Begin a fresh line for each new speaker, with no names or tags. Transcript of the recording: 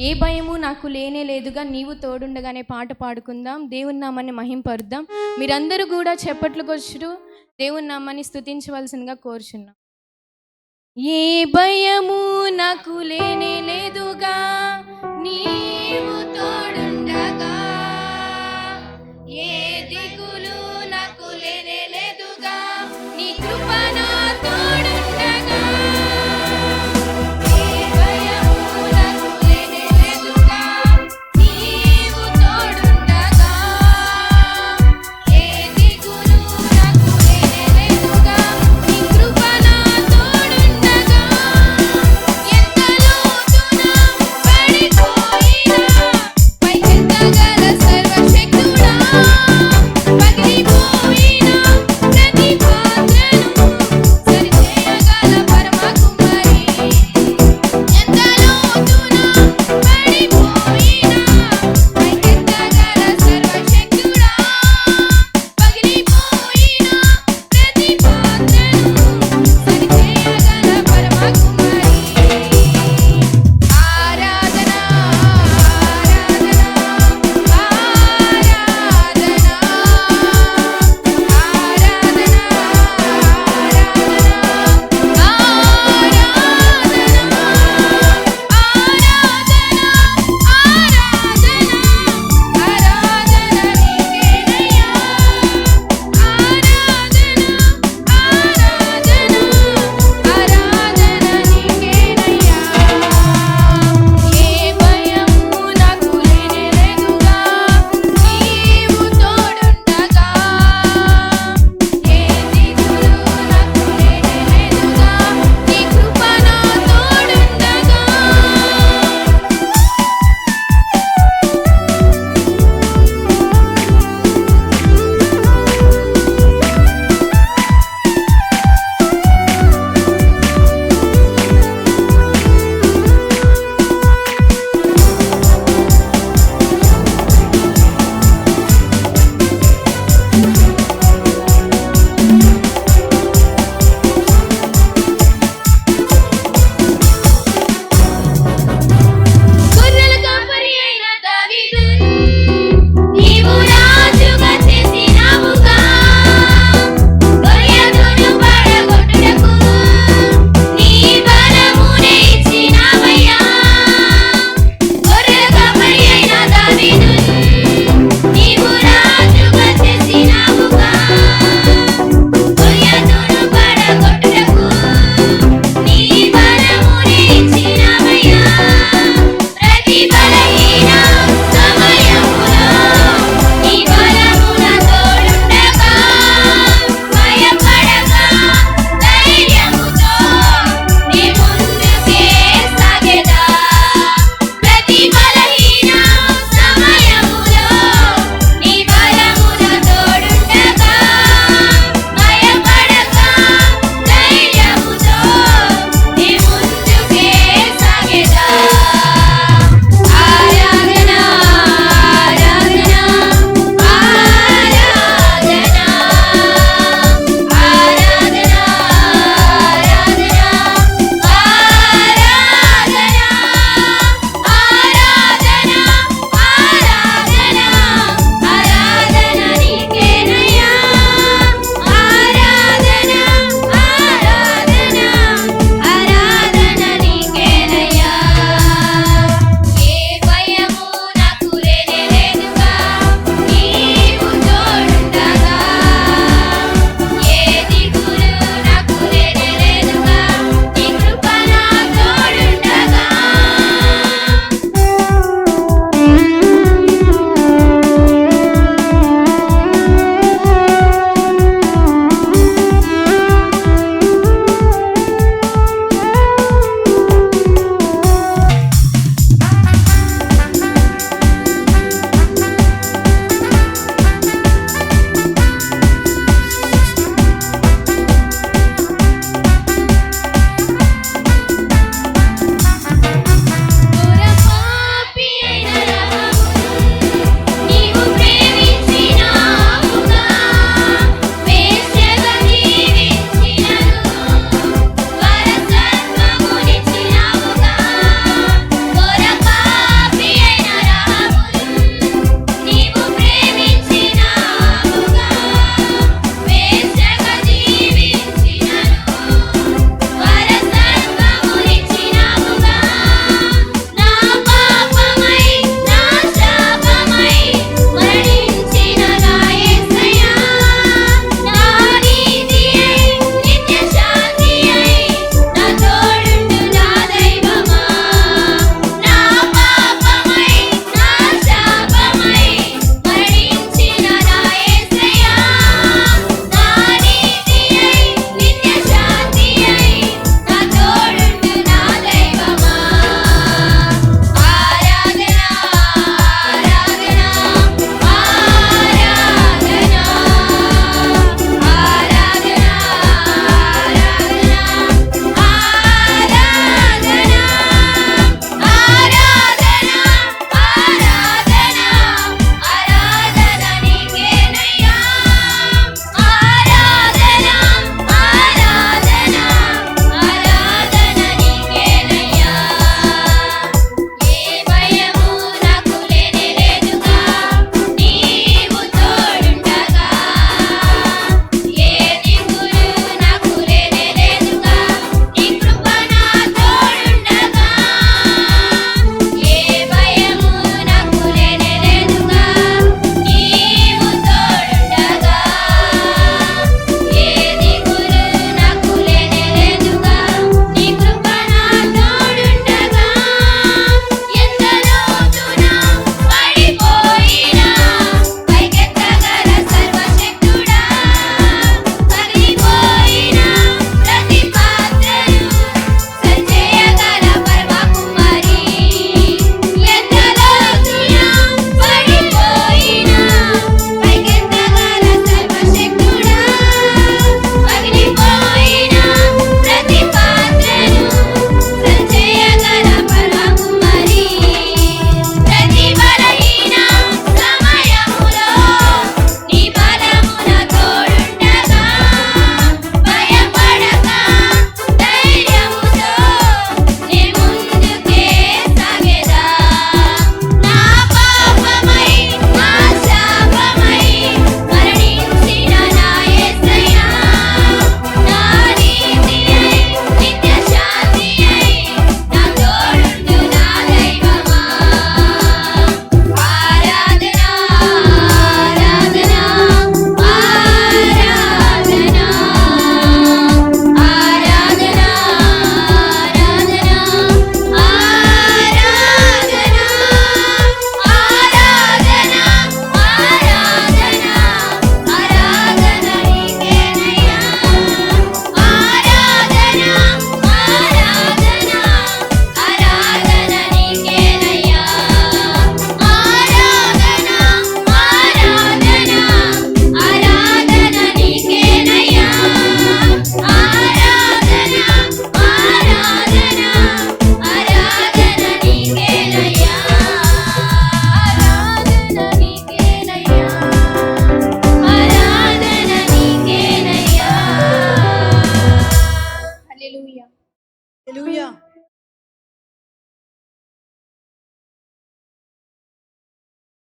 ఏ భయము నాకు లేనే లేదుగా నీవు తోడుండగానే పాట పాడుకుందాం దేవుని నామాన్ని మహింపరుద్దాం. మీరందరూ కూడా చెప్పట్లుకొచ్చు దేవుని నామాన్ని స్థుతించవలసిందిగా కోరుచున్నాం. ఏ భయము నాకు లేనే లేదుగా నీవు తోడుండగా ఏ దిగులు